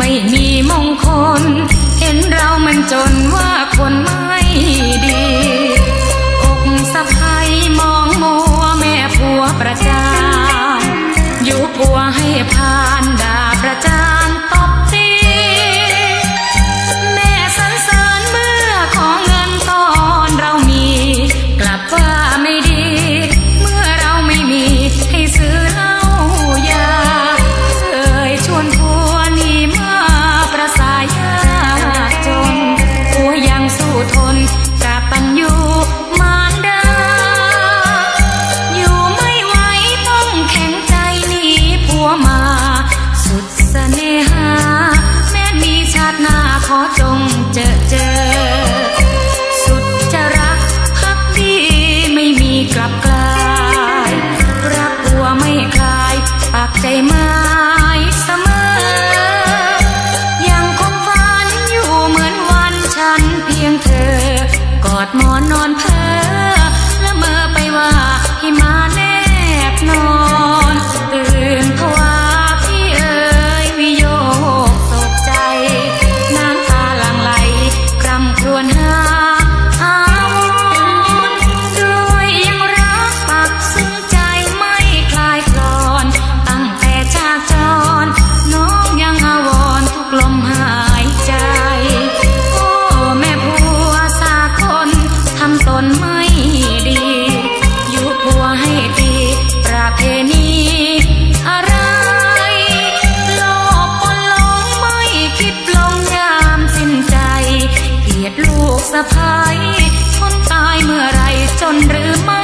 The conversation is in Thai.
没ม่ สะพายคนตายเมื่อไรจนหรือไม่